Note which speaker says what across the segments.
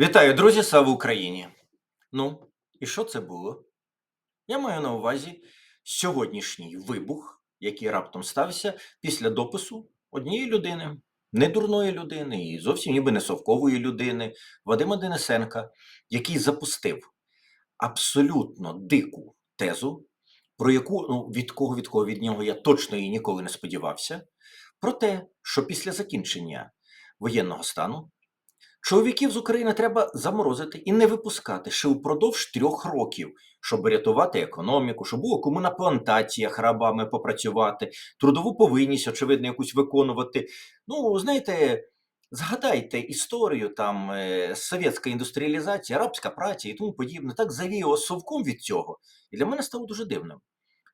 Speaker 1: Вітаю, друзі! Слава Україні! Ну, і що це було? Я маю на увазі сьогоднішній вибух, який раптом стався після допису однієї людини, не дурної людини і зовсім ніби не совкової людини, Вадима Денисенка, який запустив абсолютно дику тезу, про яку ну, від кого від кого від нього я точно і ніколи не сподівався, про те, що після закінчення воєнного стану Чоловіків з України треба заморозити і не випускати ще упродовж трьох років, щоб рятувати економіку, щоб було кому на плантаціях рабами попрацювати, трудову повинність, очевидно, якусь виконувати. Ну, знаєте, згадайте історію там е, совєтська індустріалізація, арабська праця і тому подібне. Так завіяло совком від цього. І для мене стало дуже дивним.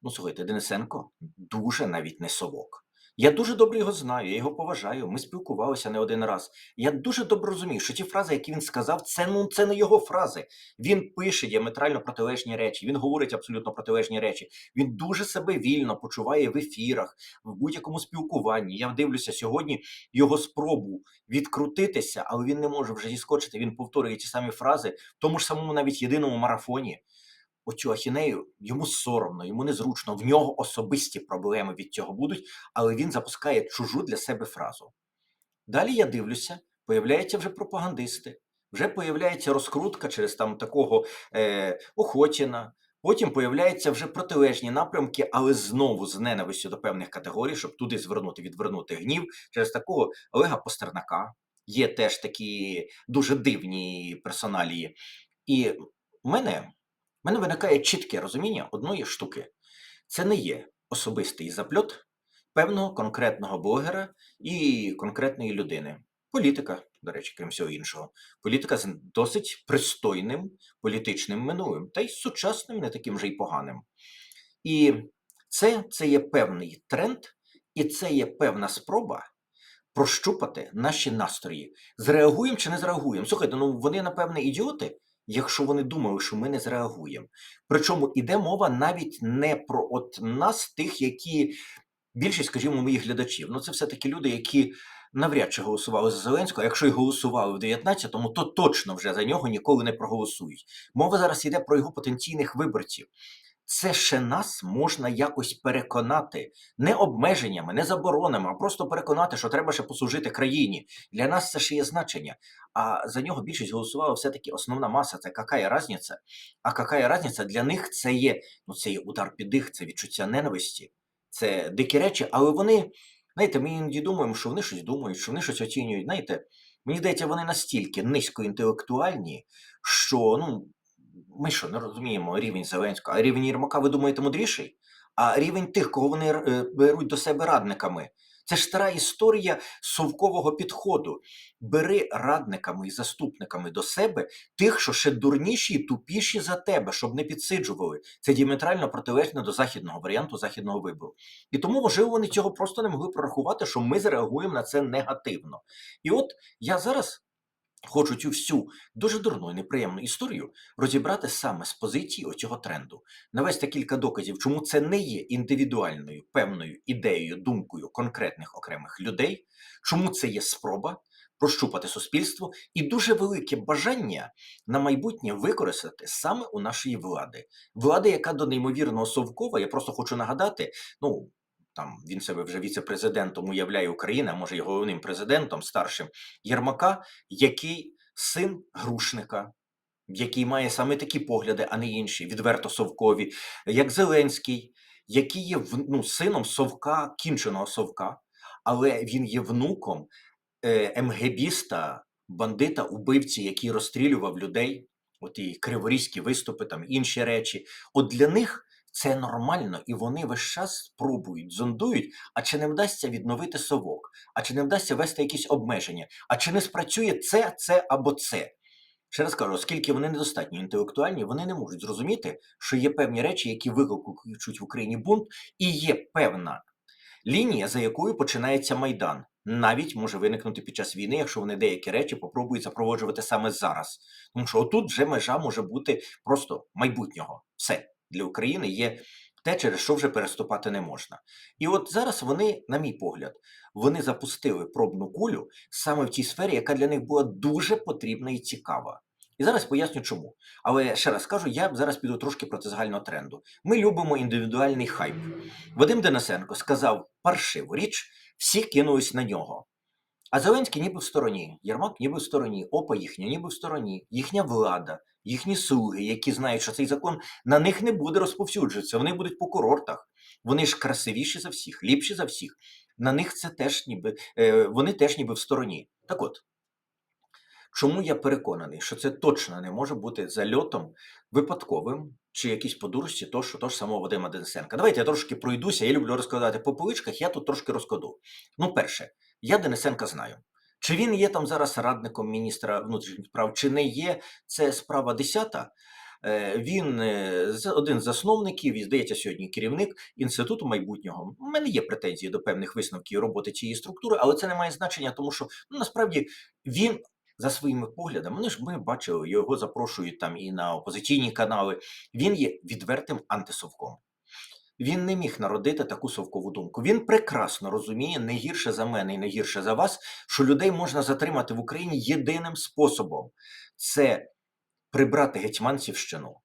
Speaker 1: Ну, слухайте, Денисенко дуже навіть не совок. Я дуже добре його знаю, я його поважаю. Ми спілкувалися не один раз. Я дуже добре розумію, що ті фрази, які він сказав, це ну це не його фрази. Він пише діаметрально протилежні речі. Він говорить абсолютно протилежні речі. Він дуже себе вільно почуває в ефірах, в будь-якому спілкуванні. Я дивлюся сьогодні його спробу відкрутитися, але він не може вже зіскочити. Він повторює ті самі фрази в тому ж самому навіть єдиному марафоні оцю ахінею, йому соромно, йому незручно, в нього особисті проблеми від цього будуть, але він запускає чужу для себе фразу. Далі я дивлюся, появляються вже пропагандисти, вже появляється розкрутка через там такого е, Охотіна, потім появляються вже протилежні напрямки, але знову з ненавистю до певних категорій, щоб туди звернути, відвернути гнів через такого Олега Постернака. Є теж такі дуже дивні персоналії. І мене мене виникає чітке розуміння одної штуки: це не є особистий запльот певного конкретного блогера і конкретної людини. Політика, до речі, крім всього іншого, політика з досить пристойним політичним минулим, та й сучасним, не таким же й поганим. І це, це є певний тренд, і це є певна спроба. Прощупати наші настрої. Зреагуємо чи не зреагуємо? Слухайте, ну вони, напевне, ідіоти, якщо вони думали, що ми не зреагуємо. Причому іде мова навіть не про от нас, тих, які більшість, скажімо, моїх глядачів. Ну це все-таки люди, які навряд чи голосували за Зеленського. а Якщо й голосували в 19-му, то точно вже за нього ніколи не проголосують. Мова зараз йде про його потенційних виборців це ще нас можна якось переконати не обмеженнями, не заборонами, а просто переконати, що треба ще послужити країні. Для нас це ще є значення. А за нього більшість голосувала все-таки основна маса. Це яка різниця? А яка різниця для них це є ну це є удар під дих, це відчуття ненависті, це дикі речі, але вони, знаєте, ми іноді думаємо, що вони щось думають, що вони щось оцінюють. Знаєте, мені здається, вони настільки низькоінтелектуальні, що ну ми що не розуміємо рівень Зеленського, а рівень Єрмака, ви думаєте, мудріший? А рівень тих, кого вони е, беруть до себе радниками. Це ж стара історія совкового підходу. Бери радниками і заступниками до себе тих, що ще дурніші і тупіші за тебе, щоб не підсиджували. Це діаметрально протилежне до західного варіанту західного вибору. І тому, можливо, вони цього просто не могли прорахувати, що ми зреагуємо на це негативно. І от я зараз Хочу цю всю дуже дурну і неприємну історію розібрати саме з позиції оцього тренду, навести кілька доказів, чому це не є індивідуальною певною ідеєю, думкою конкретних окремих людей, чому це є спроба прощупати суспільство і дуже велике бажання на майбутнє використати саме у нашої влади, влади, яка до неймовірного совкова, я просто хочу нагадати, ну там він себе вже віце-президентом уявляє Україна, може й головним президентом старшим Єрмака, який син грушника, який має саме такі погляди, а не інші, відверто совкові, як Зеленський, який є ну, сином совка, кінченого совка, але він є внуком е, МГБіста, бандита, убивці, який розстрілював людей. От і криворізькі виступи, там інші речі. От для них це нормально, і вони весь час спробують, зондують, а чи не вдасться відновити совок, а чи не вдасться вести якісь обмеження, а чи не спрацює це, це або це. Ще раз кажу, оскільки вони недостатньо інтелектуальні, вони не можуть зрозуміти, що є певні речі, які викликають в Україні бунт, і є певна лінія, за якою починається майдан. Навіть може виникнути під час війни, якщо вони деякі речі попробують запроваджувати саме зараз. Тому що отут вже межа може бути просто майбутнього. Все для України є те, через що вже переступати не можна. І от зараз вони, на мій погляд, вони запустили пробну кулю саме в тій сфері, яка для них була дуже потрібна і цікава. І зараз поясню чому. Але ще раз скажу, я зараз піду трошки проти загального тренду. Ми любимо індивідуальний хайп. Вадим Денисенко сказав паршиву річ, всі кинулись на нього. А Зеленський ніби в стороні, Єрмак ніби в стороні, ОПА їхня ніби в стороні, їхня влада, їхні слуги, які знають, що цей закон на них не буде розповсюджуватися, вони будуть по курортах. Вони ж красивіші за всіх, ліпші за всіх. На них це теж ніби е, вони теж ніби в стороні. Так от, чому я переконаний, що це точно не може бути зальотом випадковим чи якісь по дурості що того ж самого Вадима Денисенка. Давайте я трошки пройдуся, я люблю розкладати по поличках, я тут трошки розкладу. Ну, перше, я Денисенка знаю. Чи він є там зараз радником міністра внутрішніх справ, чи не є, це справа десята. Е, Він е, один з засновників і, здається, сьогодні керівник інституту майбутнього. У мене є претензії до певних висновків роботи цієї структури, але це не має значення, тому що ну, насправді він за своїми поглядами, ну ж ми бачили, його запрошують там і на опозиційні канали. Він є відвертим антисовком. Він не міг народити таку совкову думку. Він прекрасно розуміє, не гірше за мене і не гірше за вас, що людей можна затримати в Україні єдиним способом це прибрати гетьманцівщину,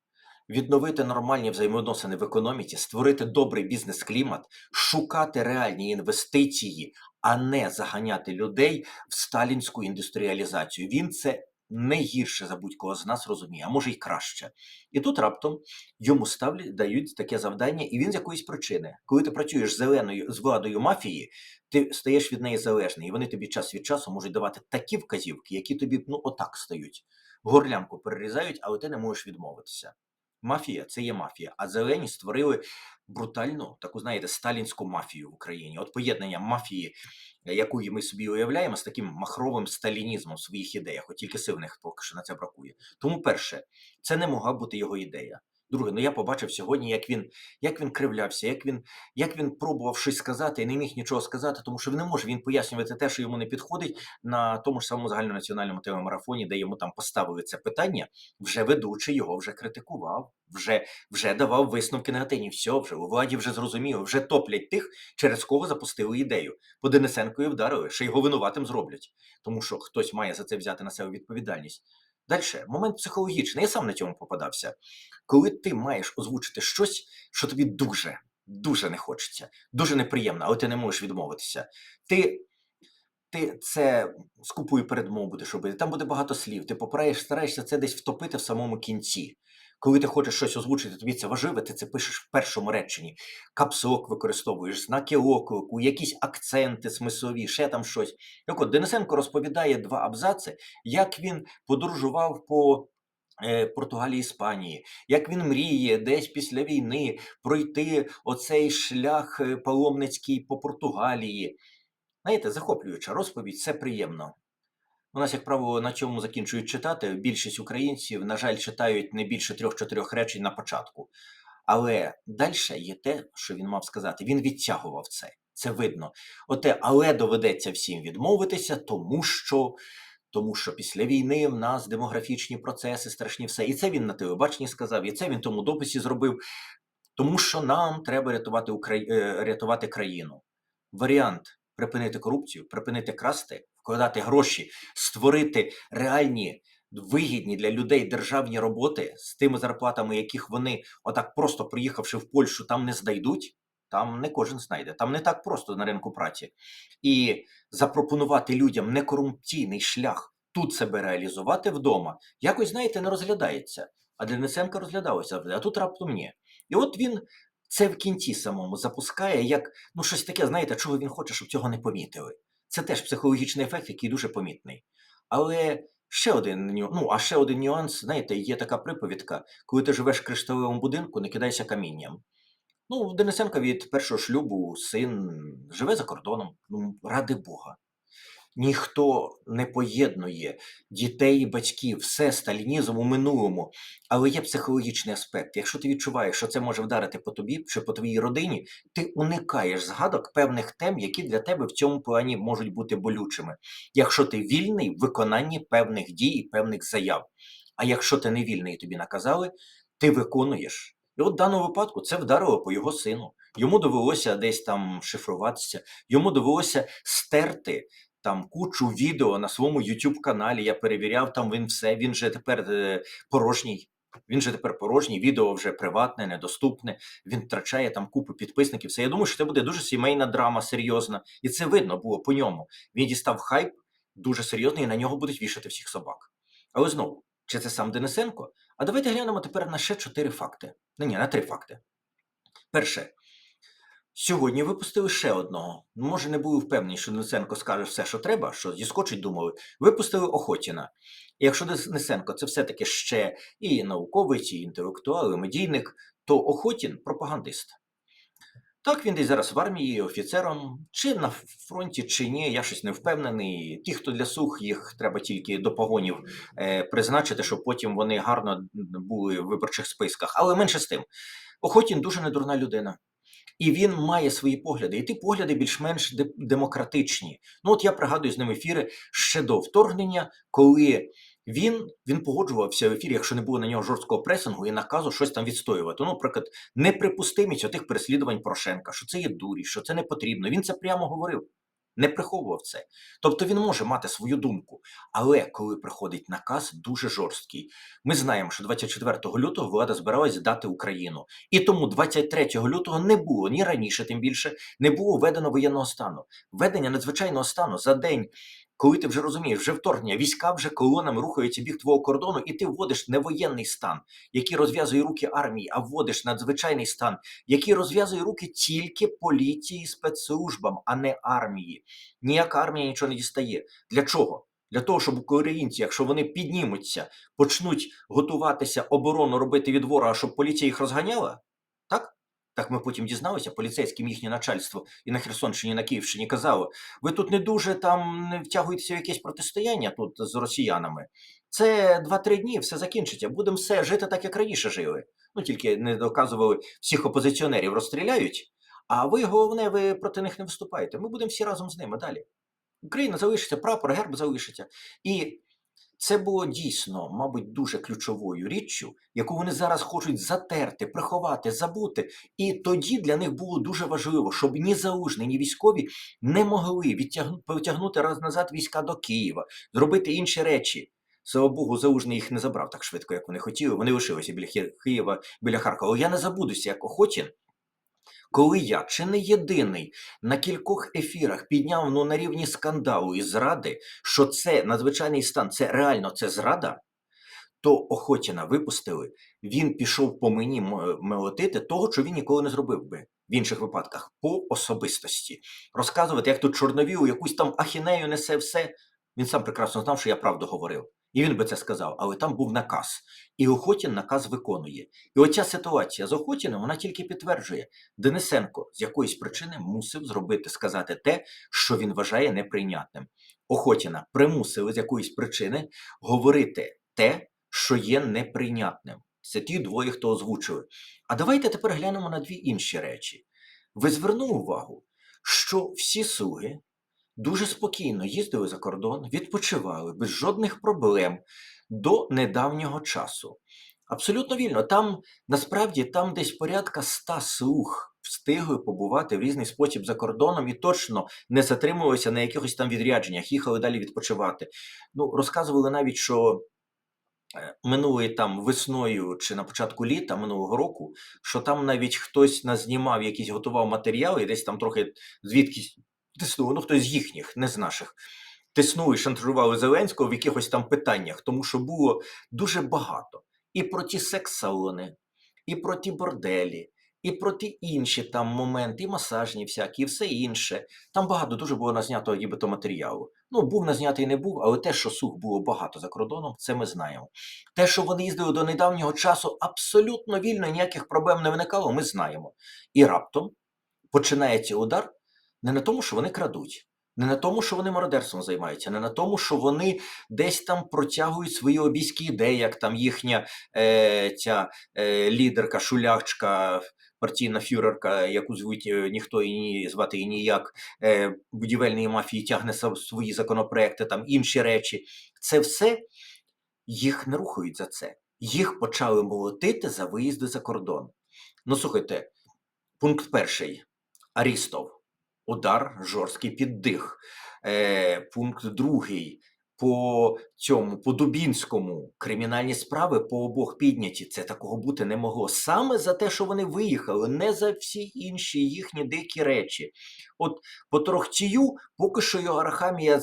Speaker 1: відновити нормальні взаємодносини в економіці, створити добрий бізнес-клімат, шукати реальні інвестиції, а не заганяти людей в сталінську індустріалізацію. Він це не гірше за будь-кого з нас розуміє, а може й краще. І тут раптом йому ставлять, дають таке завдання, і він з якоїсь причини, коли ти працюєш зеленою з владою мафії, ти стаєш від неї залежний, і вони тобі час від часу можуть давати такі вказівки, які тобі ну отак стають, горлянку перерізають, але ти не можеш відмовитися. Мафія це є мафія, а зелені створили брутальну, таку знаєте, сталінську мафію в Україні. От поєднання мафії, е, яку ми собі уявляємо, з таким махровим сталінізмом в своїх ідеях. От тільки сильних поки що на це бракує. Тому, перше, це не могла бути його ідея. Друге, ну я побачив сьогодні, як він, як він кривлявся, як він, як він пробував щось сказати і не міг нічого сказати, тому що не може він пояснювати те, що йому не підходить на тому ж самому загальнонаціональному телемарафоні, де йому там поставили це питання. Вже ведучий його вже критикував, вже, вже давав висновки негативні. Все, вже у владі вже зрозуміло, вже топлять тих, через кого запустили ідею. По Денисенкові вдарили, ще його винуватим зроблять, тому що хтось має за це взяти на себе відповідальність. Далі, момент психологічний. Я сам на цьому попадався. Коли ти маєш озвучити щось, що тобі дуже, дуже не хочеться, дуже неприємно, але ти не можеш відмовитися. Ти, ти це з купою передмов будеш робити. Там буде багато слів. Ти попраєш, стараєшся це десь втопити в самому кінці. Коли ти хочеш щось озвучити, тобі це важливе, ти це пишеш в першому реченні. Капсок використовуєш, знаки оклику, якісь акценти смислові, ще там щось. Так от Денисенко розповідає два абзаци, як він подорожував по е, Португалії, Іспанії, як він мріє десь після війни пройти оцей шлях е, паломницький по Португалії. Знаєте, захоплююча розповідь, це приємно. У нас, як правило, на чому закінчують читати. Більшість українців, на жаль, читають не більше трьох-чотирьох речень на початку. Але далі є те, що він мав сказати. Він відтягував це. Це видно. Оте, але доведеться всім відмовитися, тому що. Тому що після війни в нас демографічні процеси страшні все. І це він на телебаченні сказав, і це він тому дописі зробив. Тому що нам треба рятувати, Украї... е, рятувати країну. Варіант припинити корупцію, припинити красти, вкладати гроші, створити реальні, вигідні для людей державні роботи з тими зарплатами, яких вони, отак просто приїхавши в Польщу, там не знайдуть. Там не кожен знайде, там не так просто на ринку праці. І запропонувати людям некорупційний шлях тут себе реалізувати вдома, якось, знаєте, не розглядається. А Денисенко розглядалося, а тут раптом ні. І от він це в кінці самому запускає, як ну щось таке, знаєте, чого він хоче, щоб цього не помітили. Це теж психологічний ефект, який дуже помітний. Але ще один ну, а ще один нюанс, знаєте, є така приповідка, коли ти живеш в кришталевому будинку, не кидайся камінням. Ну, Денисенка від першого шлюбу син живе за кордоном. Ну, ради Бога. Ніхто не поєднує дітей і батьків, все сталінізм у минулому. Але є психологічний аспект. Якщо ти відчуваєш, що це може вдарити по тобі чи по твоїй родині, ти уникаєш згадок певних тем, які для тебе в цьому плані можуть бути болючими. Якщо ти вільний в виконанні певних дій і певних заяв. А якщо ти не вільний і тобі наказали, ти виконуєш. І от в даному випадку це вдарило по його сину. Йому довелося десь там шифруватися, йому довелося стерти там кучу відео на своєму YouTube каналі. Я перевіряв там він все. Він же тепер е, порожній. Він же тепер порожній, відео вже приватне, недоступне. Він втрачає там купу підписників. Все я думаю, що це буде дуже сімейна драма, серйозна, і це видно було по ньому. Він дістав хайп дуже серйозний, і на нього будуть вішати всіх собак. Але знову, чи це сам Денисенко? А давайте глянемо тепер на ще чотири факти. Ну ні, на три факти. Перше, сьогодні випустили ще одного. Може, не були впевнені, що Денисенко скаже все, що треба, що зіскочить, думали. Випустили Охотіна. І якщо Денисенко це все-таки ще і науковець, і інтелектуал, і медійник, то Охотін пропагандист. Так, він десь зараз в армії офіцером, чи на фронті, чи ні, я щось не впевнений. Ті, хто для сух, їх треба тільки до погонів е, призначити, щоб потім вони гарно були в виборчих списках. Але менше з тим, Охотін дуже недурна людина. І він має свої погляди, і ті погляди більш-менш демократичні. Ну, от я пригадую з ним ефіри ще до вторгнення, коли він, він погоджувався в ефірі, якщо не було на нього жорсткого пресингу і наказу щось там відстоювати. Ну, наприклад, неприпустимість отих переслідувань Порошенка, що це є дурість, що це не потрібно. Він це прямо говорив, не приховував це. Тобто він може мати свою думку, але коли приходить наказ, дуже жорсткий. Ми знаємо, що 24 лютого влада збиралась здати Україну. І тому 23 лютого не було ні раніше, тим більше не було введено воєнного стану. Введення надзвичайного стану за день. Коли ти вже розумієш, вже вторгнення, війська вже колонами рухаються біг твого кордону, і ти вводиш не воєнний стан, який розв'язує руки армії, а вводиш надзвичайний стан, який розв'язує руки тільки поліції, спецслужбам, а не армії. Ніяка армія нічого не дістає. Для чого? Для того, щоб українці, якщо вони піднімуться, почнуть готуватися оборону робити від ворога, щоб поліція їх розганяла, так? Ми потім дізналися, поліцейським їхнє начальство і на Херсонщині, і на Київщині казало: ви тут не дуже там не втягуєтеся в якесь протистояння тут з росіянами. Це 2-3 дні, все закінчиться. Будемо все жити так, як раніше жили. Ну тільки не доказували, всіх опозиціонерів розстріляють. А ви головне, ви проти них не виступаєте. Ми будемо всі разом з ними далі. Україна залишиться, прапор, герб залишиться. І це було дійсно, мабуть, дуже ключовою річчю, яку вони зараз хочуть затерти, приховати, забути. І тоді для них було дуже важливо, щоб ні залужний, ні військові не могли потягнути раз назад війська до Києва, зробити інші речі. Слава Богу, залужний їх не забрав так швидко, як вони хотіли. Вони лишилися біля Києва, біля Харкова. Я не забудуся, як Охотін, коли я чи не єдиний на кількох ефірах підняв ну, на рівні скандалу і зради, що це надзвичайний стан, це реально це зрада, то Охотіна випустили, він пішов по мені м- молотити того, що він ніколи не зробив би в інших випадках, по особистості. Розказувати, як тут чорновіл, якусь там ахінею несе все. Він сам прекрасно знав, що я правду говорив. І він би це сказав, але там був наказ. І Охотін наказ виконує. І оця ситуація з Охотіним, вона тільки підтверджує, Денисенко з якоїсь причини мусив зробити, сказати те, що він вважає неприйнятним. Охотіна примусили з якоїсь причини говорити те, що є неприйнятним. Це ті двоє, хто озвучили. А давайте тепер глянемо на дві інші речі. Ви звернули увагу, що всі слуги дуже спокійно їздили за кордон, відпочивали без жодних проблем до недавнього часу. Абсолютно вільно. Там насправді там десь порядка ста слуг встигли побувати в різний спосіб за кордоном і точно не затримувалися на якихось там відрядженнях, їхали далі відпочивати. Ну, розказували навіть, що е, минулої там весною чи на початку літа минулого року, що там навіть хтось назнімав, якийсь готував матеріал, і десь там трохи звідкись тиснув, ну хтось з їхніх, не з наших. Тиснули, шантажували Зеленського в якихось там питаннях, тому що було дуже багато і про ті секс-салони, і про ті борделі, і про ті інші там моменти, і масажні всякі, і все інше. Там багато дуже було назнято нібито матеріалу. Ну, був назнятий не був, але те, що сух було багато за кордоном, це ми знаємо. Те, що вони їздили до недавнього часу, абсолютно вільно, ніяких проблем не виникало, ми знаємо. І раптом починається удар не на тому, що вони крадуть. Не на тому, що вони мародерством займаються, не на тому, що вони десь там протягують свої обійські ідеї, як там їхня е, ця е, лідерка, шулячка, партійна фюрерка, яку звуть е, ніхто і ні, звати і ніяк, е, будівельної мафії тягне свої законопроекти, там інші речі. Це все їх не рухають за це. Їх почали молотити за виїзди за кордон. Ну, слухайте, пункт перший. Арістов. Удар жорсткий піддих. Е, пункт другий. По цьому, по Дубінському, кримінальні справи по обох підняті. Це такого бути не могло. Саме за те, що вони виїхали, не за всі інші їхні дикі речі. От по Торохтію поки що його Арахамія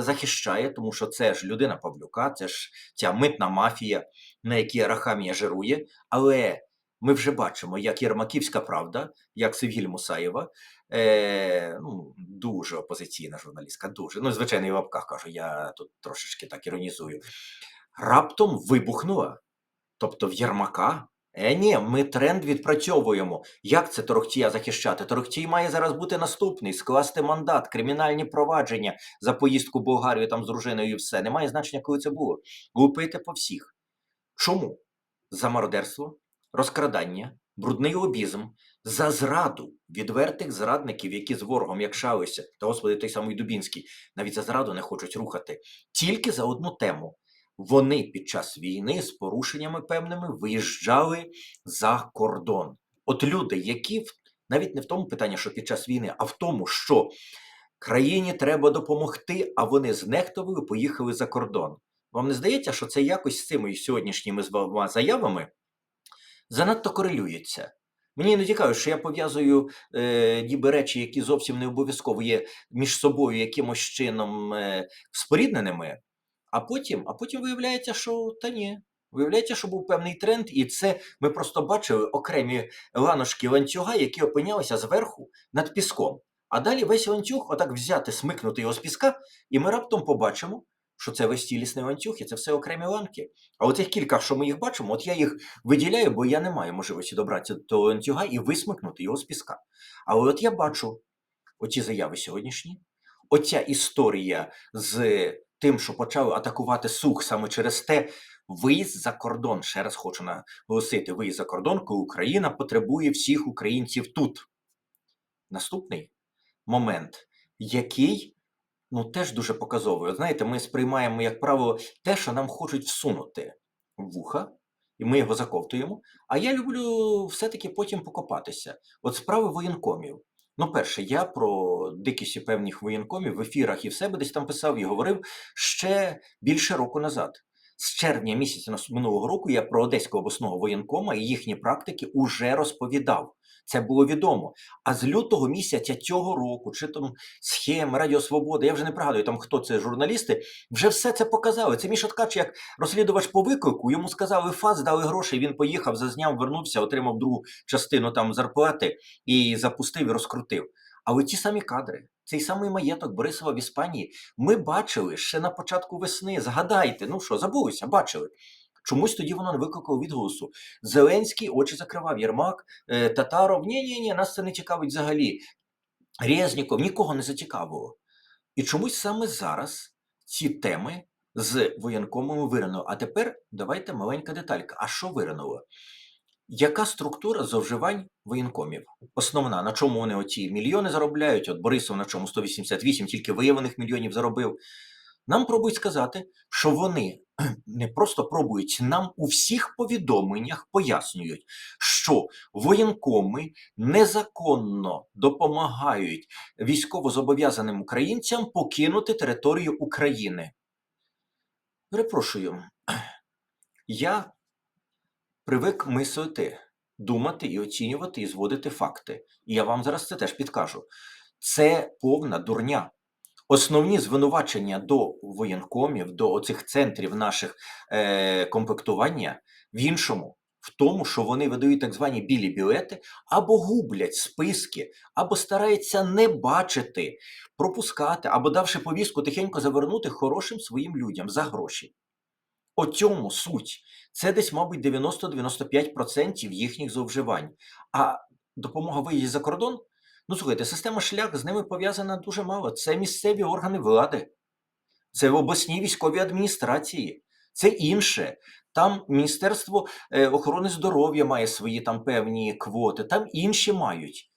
Speaker 1: захищає, тому що це ж людина Павлюка, це ж ця митна мафія, на якій Арахамія жирує. Але ми вже бачимо, як Єрмаківська правда, як Севгіль Мусаєва, е, ну, дуже опозиційна журналістка, дуже. Ну, звичайно, і в лапках кажу, я тут трошечки так іронізую. Раптом вибухнула. Тобто в Єрмака. Е, ні, ми тренд відпрацьовуємо. Як це Торохтія захищати? Торохтій має зараз бути наступний, скласти мандат, кримінальні провадження за поїздку в Болгарію там з дружиною і все. Немає значення, коли це було. Лупити по всіх. Чому? За мародерство, розкрадання, брудний лобізм, за зраду відвертих зрадників, які з ворогом якшалися, та господи, той самий Дубінський, навіть за зраду не хочуть рухати, тільки за одну тему. Вони під час війни з порушеннями певними виїжджали за кордон. От люди, які навіть не в тому питанні, що під час війни, а в тому, що країні треба допомогти, а вони знехтували, поїхали за кордон. Вам не здається, що це якось з цими сьогоднішніми з вами заявами занадто корелюється? Мені іноді кажуть, що я пов'язую е, ніби речі, які зовсім не обов'язково є між собою якимось чином е, спорідненими, а потім, а потім виявляється, що та ні. Виявляється, що був певний тренд, і це ми просто бачили окремі ланошки ланцюга, які опинялися зверху над піском. А далі весь ланцюг отак взяти, смикнути його з піска, і ми раптом побачимо, що це весь цілісний ланцюг, і це все окремі ланки. А от тих кілька, що ми їх бачимо, от я їх виділяю, бо я не маю можливості добратися до ланцюга і висмикнути його з піска. Але от я бачу оці заяви сьогоднішні, оця історія з тим, що почали атакувати сух саме через те, виїзд за кордон. Ще раз хочу наголосити: виїзд за кордон, коли Україна потребує всіх українців тут. Наступний момент, який ну, теж дуже показовий. От Знаєте, ми сприймаємо, як правило, те, що нам хочуть всунути в вуха, і ми його заковтуємо. А я люблю все-таки потім покопатися. От справи воєнкомів. Ну, перше, я про дикісті певних воєнкомів в ефірах і в себе десь там писав і говорив ще більше року назад. З червня місяця минулого року я про Одеського обласного воєнкома і їхні практики уже розповідав. Це було відомо. А з лютого місяця цього року, чи там схеми, Радіо Свобода, я вже не пригадую там, хто це журналісти, вже все це показали. Це Міша Ткач, як розслідувач по виклику, йому сказали фаз, дали гроші, він поїхав, зазняв, вернувся, отримав другу частину там зарплати і запустив і розкрутив. Але ті самі кадри, цей самий маєток Борисова в Іспанії, ми бачили ще на початку весни. Згадайте, ну що, забулися, бачили. Чомусь тоді воно не викликало відголосу. Зеленський очі закривав, Єрмак, е, Татаров. Ні, ні, ні, нас це не цікавить взагалі. Резніков, нікого не зацікавило. І чомусь саме зараз ці теми з воєнкомами виринули. А тепер давайте маленька деталька. А що виринуло? Яка структура зловживань воєнкомів? Основна, на чому вони оці мільйони заробляють? От Борисов на чому 188, тільки виявлених мільйонів заробив. Нам пробують сказати, що вони не просто пробують, нам у всіх повідомленнях пояснюють, що воєнкоми незаконно допомагають військовозобов'язаним українцям покинути територію України. Перепрошую, я привик мислити, думати і оцінювати, і зводити факти. І я вам зараз це теж підкажу. Це повна дурня. Основні звинувачення до воєнкомів, до оцих центрів наших е, комплектування в іншому, в тому, що вони видають так звані білі білети, або гублять списки, або стараються не бачити, пропускати, або давши повістку, тихенько завернути хорошим своїм людям за гроші. О цьому суть. Це десь, мабуть, 90-95% їхніх зловживань. А допомога виїзді за кордон Ну, слухайте, система шлях з ними пов'язана дуже мало. Це місцеві органи влади, це обласні військові адміністрації, це інше. Там Міністерство е, охорони здоров'я має свої там певні квоти, там інші мають.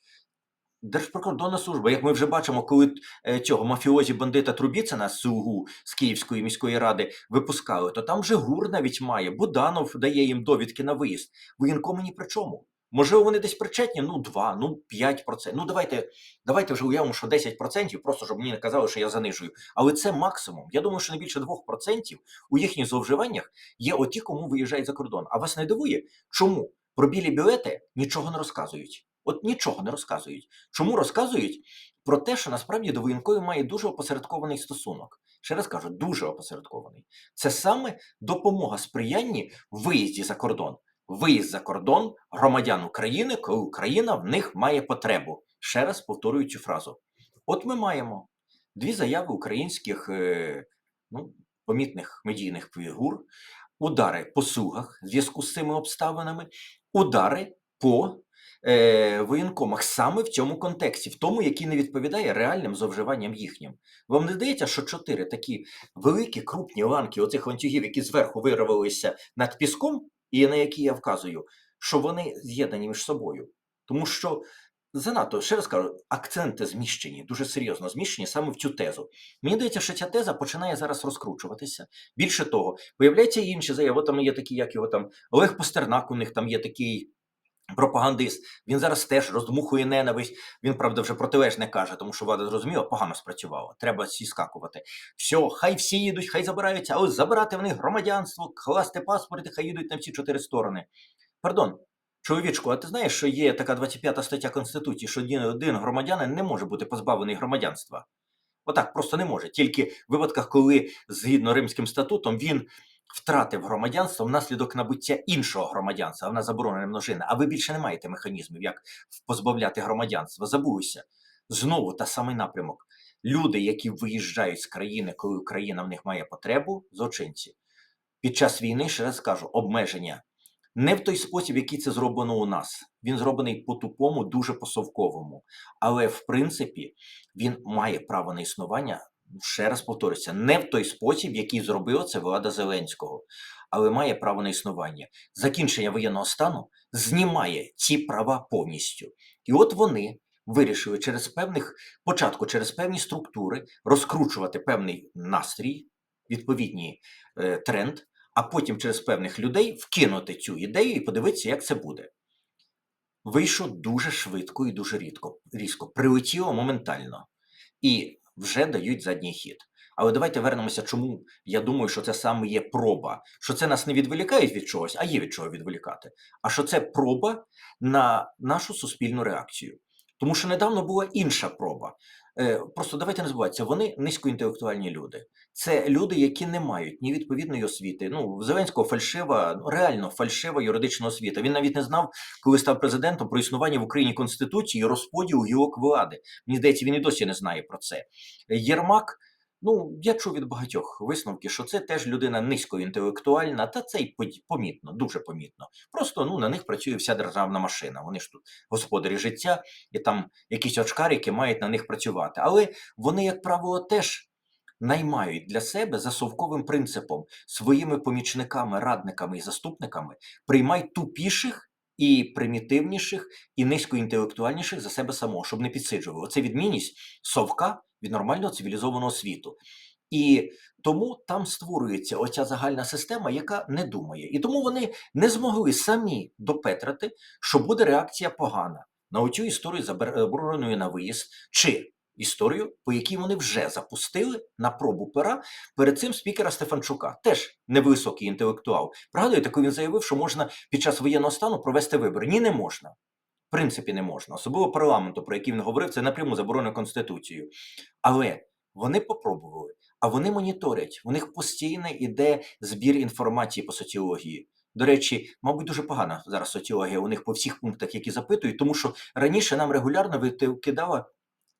Speaker 1: Держприкордонна служба, як ми вже бачимо, коли е, цього мафіозі бандита Трубіцина з СУГУ з Київської міської ради випускали, то там вже ГУР навіть має, Буданов дає їм довідки на виїзд. Воєнкоми ні при чому. Можливо, вони десь причетні, ну 2, ну 5%. Ну давайте, давайте вже уявимо, що 10%, просто щоб мені не казали, що я занижую. Але це максимум. Я думаю, що не більше 2% у їхніх зловживаннях є оті, кому виїжджають за кордон. А вас не дивує, чому про білі білети нічого не розказують? От нічого не розказують. Чому розказують про те, що насправді до воєнкою має дуже опосередкований стосунок? Ще раз кажу, дуже опосередкований. Це саме допомога сприянні в виїзді за кордон. Виїзд за кордон громадян України, коли Україна в них має потребу. Ще раз повторюю цю фразу. От ми маємо дві заяви українських е, ну, помітних медійних фігур, удари по сугах в зв'язку з цими обставинами, удари по е, воєнкомах саме в цьому контексті, в тому, який не відповідає реальним зловживанням їхнім. Вам не здається, що чотири такі великі крупні ланки оцих ланцюгів, які зверху вирвалися над піском, і на які я вказую, що вони з'єднані між собою. Тому що занадто, ще раз кажу, акценти зміщені, дуже серйозно зміщені саме в цю тезу. Мені здається, що ця теза починає зараз розкручуватися. Більше того, виявляється інші заяви. Там є такі, як його там Олег Постернак, у них там є такий. Пропагандист, він зараз теж роздмухує ненависть. Він, правда, вже протилежне каже, тому що влада зрозуміла, погано спрацювала. Треба сіскакувати. Все, хай всі їдуть, хай забираються, але забирати в них громадянство, класти паспорти, хай їдуть на всі чотири сторони. Пардон, чоловічку, а ти знаєш, що є така 25 стаття Конституції, що ні один громадянин не може бути позбавлений громадянства? Отак просто не може. Тільки в випадках, коли згідно Римським статутом він втратив громадянство внаслідок набуття іншого громадянства, вона заборонена множина, а ви більше не маєте механізмів, як позбавляти громадянства. Забулися. Знову та самий напрямок. Люди, які виїжджають з країни, коли Україна в них має потребу, злочинці. Під час війни, ще раз кажу, обмеження не в той спосіб, який це зроблено у нас. Він зроблений по-тупому, дуже по-совковому. Але в принципі він має право на існування. Ще раз повторюся, не в той спосіб, який зробила це влада Зеленського, але має право на існування. Закінчення воєнного стану знімає ці права повністю. І от вони вирішили через певних початку, через певні структури розкручувати певний настрій, відповідний е, тренд, а потім через певних людей вкинути цю ідею і подивитися, як це буде. Вийшло дуже швидко і дуже рідко, різко, прилетіло моментально і вже дають задній хід. Але давайте вернемося, чому я думаю, що це саме є проба, що це нас не відволікає від чогось, а є від чого відволікати. А що це проба на нашу суспільну реакцію. Тому що недавно була інша проба. Е, Просто давайте не забуватися, вони низькоінтелектуальні люди. Це люди, які не мають ні відповідної освіти. Ну, Зеленського фальшива, ну реально фальшива юридична освіта. Він навіть не знав, коли став президентом про існування в Україні конституції розподілу розподіл гілок влади. Мені здається, він і досі не знає про це. Єрмак. Ну, я чув від багатьох висновки, що це теж людина низькоінтелектуальна, та це й помітно, дуже помітно. Просто ну, на них працює вся державна машина. Вони ж тут господарі життя, і там якісь очкарики мають на них працювати. Але вони, як правило, теж наймають для себе за совковим принципом своїми помічниками, радниками і заступниками приймають тупіших. І примітивніших, і низькоінтелектуальніших за себе самого, щоб не підсиджували. Це відмінність совка від нормального цивілізованого світу. І тому там створюється оця загальна система, яка не думає. І тому вони не змогли самі допетрити, що буде реакція погана на оцю історію забороненої на виїзд, чи історію, по якій вони вже запустили на пробу пера перед цим спікера Стефанчука, теж невисокий інтелектуал. Пригадуєте, коли він заявив, що можна під час воєнного стану провести вибори? Ні, не можна. Принципі, не можна, особливо парламенту, про який він говорив, це напряму заборонено Конституцією. Але вони попробували, а вони моніторять. У них постійно йде збір інформації по соціології. До речі, мабуть, дуже погана зараз соціологія у них по всіх пунктах, які запитують, тому що раніше нам регулярно викидала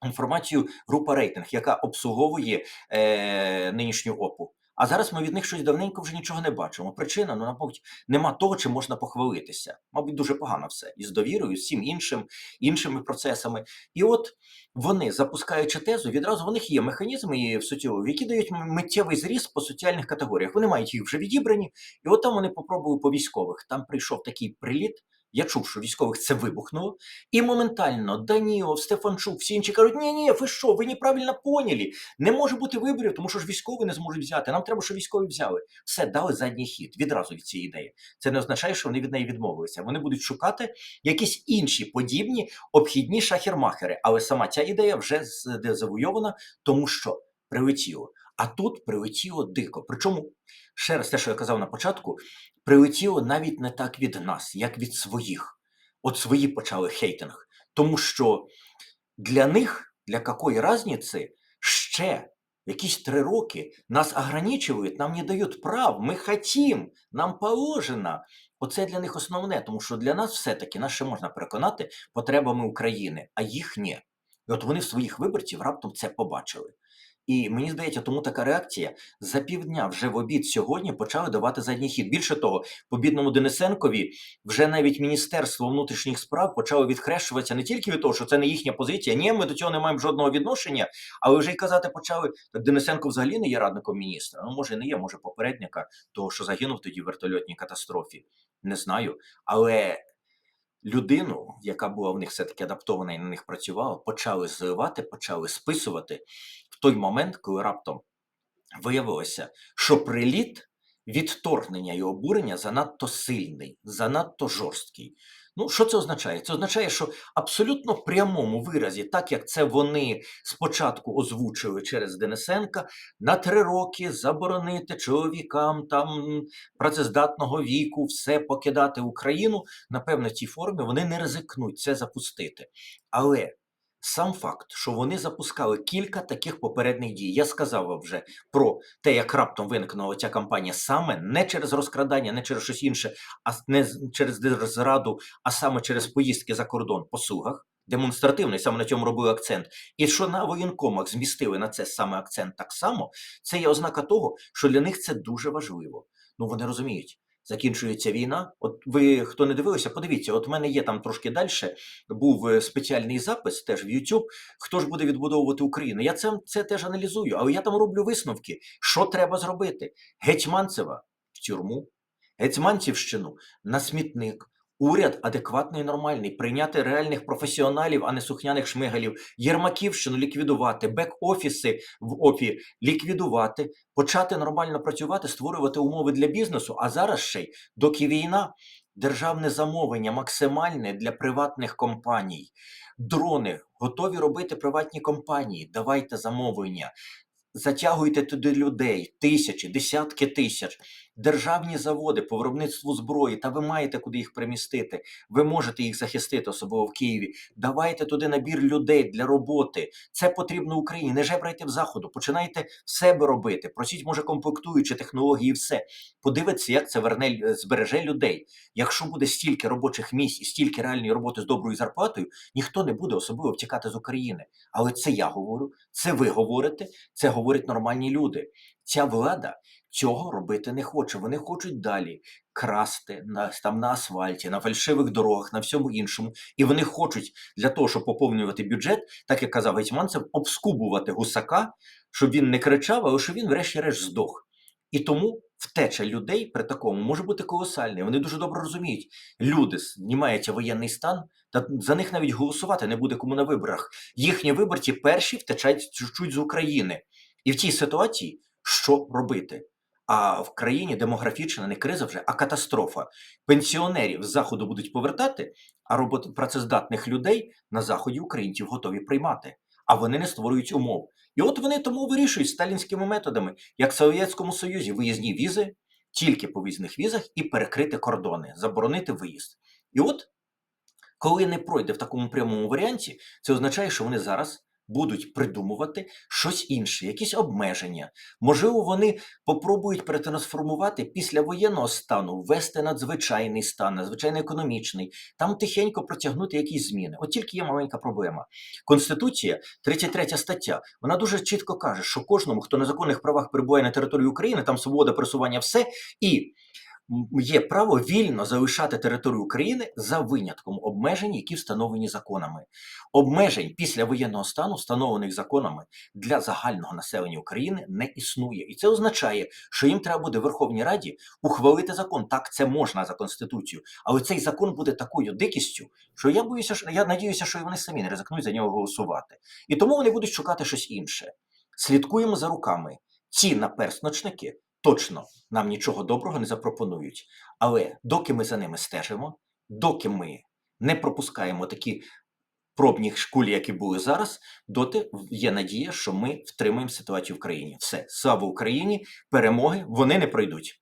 Speaker 1: інформацію група рейтинг, яка обслуговує е, нинішню опу. А зараз ми від них щось давненько вже нічого не бачимо. Причина, ну, мабуть, нема того, чим можна похвалитися. Мабуть, дуже погано все. І з довірою, і з всім іншим, іншими процесами. І от вони, запускаючи тезу, відразу в них є механізми в соціології, які дають миттєвий зріст по соціальних категоріях. Вони мають їх вже відібрані, і от там вони попробували по військових. Там прийшов такий приліт Я чув, що військових це вибухнуло, і моментально Данілов, Стефанчук, всі інші кажуть, ні, ні, ви що, ви неправильно поняли. Не може бути виборів, тому що ж військові не зможуть взяти. Нам треба, щоб військові взяли. Все, дали задній хід відразу від цієї ідеї. Це не означає, що вони від неї відмовилися. Вони будуть шукати якісь інші подібні обхідні шахермахери. Але сама ця ідея вже завойована, тому що прилетіло. А тут прилетіло дико. Причому, ще раз те, що я казав на початку, прилетіло навіть не так від нас, як від своїх. От свої почали хейтинг. Тому що для них, для какої разниці, ще якісь три роки нас ограничують, нам не дають прав, ми хотім, нам положено. Оце для них основне, тому що для нас все-таки нас ще можна переконати потребами України, а їх ні. І от вони в своїх виборців раптом це побачили. І мені здається, тому така реакція за півдня вже в обід сьогодні почали давати задній хід. Більше того, по бідному Денисенкові вже навіть Міністерство внутрішніх справ почало відхрещуватися не тільки від того, що це не їхня позиція, ні, ми до цього не маємо жодного відношення, але вже й казати почали, так Денисенко взагалі не є радником міністра. Ну, може, не є, може, попередника того, що загинув тоді в вертольотній катастрофі. Не знаю. Але людину, яка була в них все-таки адаптована і на них працювала, почали зливати, почали списувати той момент, коли раптом виявилося, що приліт відторгнення і обурення занадто сильний, занадто жорсткий. Ну, що це означає? Це означає, що абсолютно прямому виразі, так як це вони спочатку озвучили через Денисенка, на три роки заборонити чоловікам там працездатного віку все покидати Україну, напевно, в цій формі вони не ризикнуть це запустити. Але сам факт, що вони запускали кілька таких попередніх дій, я сказав вам вже про те, як раптом виникнула ця кампанія саме не через розкрадання, не через щось інше, а не через зраду, а саме через поїздки за кордон по сугах. Демонстративно, саме на цьому робили акцент. І що на воєнкомах змістили на це саме акцент так само, це є ознака того, що для них це дуже важливо. Ну вони розуміють, закінчується війна. От ви хто не дивилися, подивіться, от в мене є там трошки далі, був е, спеціальний запис теж в YouTube, хто ж буде відбудовувати Україну. Я це, це теж аналізую, але я там роблю висновки, що треба зробити. Гетьманцева в тюрму, Гетьманцівщину на смітник. Уряд адекватний і нормальний, прийняти реальних професіоналів, а не сухняних шмигалів, Єрмаківщину ліквідувати, бек-офіси в ОПІ ліквідувати, почати нормально працювати, створювати умови для бізнесу. А зараз ще й доки війна, державне замовлення максимальне для приватних компаній. Дрони готові робити приватні компанії. Давайте замовлення. Затягуйте туди людей, тисячі, десятки тисяч, державні заводи по виробництву зброї, та ви маєте куди їх примістити. Ви можете їх захистити, особливо в Києві. Давайте туди набір людей для роботи. Це потрібно Україні. Не жебрайте в заходу, починайте себе робити. Просіть, може, комплектуючі технології, все. Подивіться, як це верне збереже людей. Якщо буде стільки робочих місць і стільки реальної роботи з доброю зарплатою, ніхто не буде особливо втікати з України. Але це я говорю, це ви говорите, це говорять нормальні люди. Ця влада цього робити не хоче. Вони хочуть далі красти на, там на асфальті, на фальшивих дорогах, на всьому іншому. І вони хочуть для того, щоб поповнювати бюджет, так як казав Гетьманцев, обскубувати гусака, щоб він не кричав, але щоб він, врешті-решт, здох. І тому втеча людей при такому може бути колосальною. Вони дуже добре розуміють. Люди знімається воєнний стан, та за них навіть голосувати не буде кому на виборах. Їхні виборці перші втечають чуть з України. І в цій ситуації що робити? А в країні демографічна не криза вже, а катастрофа. Пенсіонерів з заходу будуть повертати, а робот працездатних людей на заході українців готові приймати. А вони не створюють умов. І от вони тому вирішують сталінськими методами, як в Совєтському Союзі, виїзні візи, тільки по візних візах і перекрити кордони, заборонити виїзд. І от, коли не пройде в такому прямому варіанті, це означає, що вони зараз будуть придумувати щось інше, якісь обмеження. Можливо, вони попробують перетрансформувати після воєнного стану, ввести надзвичайний стан, надзвичайний економічний, там тихенько протягнути якісь зміни. От тільки є маленька проблема. Конституція, 33 стаття, вона дуже чітко каже, що кожному, хто на законних правах перебуває на території України, там свобода пересування все, і є право вільно залишати територію України за винятком обмежень, які встановлені законами. Обмежень після воєнного стану, встановлених законами для загального населення України, не існує. І це означає, що їм треба буде в Верховній Раді ухвалити закон. Так, це можна за Конституцією, але цей закон буде такою дикістю, що я боюся, що я надіюся, що і вони самі не ризикнуть за нього голосувати. І тому вони будуть шукати щось інше. Слідкуємо за руками. Ці наперсночники точно нам нічого доброго не запропонують. Але доки ми за ними стежимо, доки ми не пропускаємо такі пробні шкулі, які були зараз, доти є надія, що ми втримаємо ситуацію в країні. Все, слава Україні, перемоги вони не пройдуть.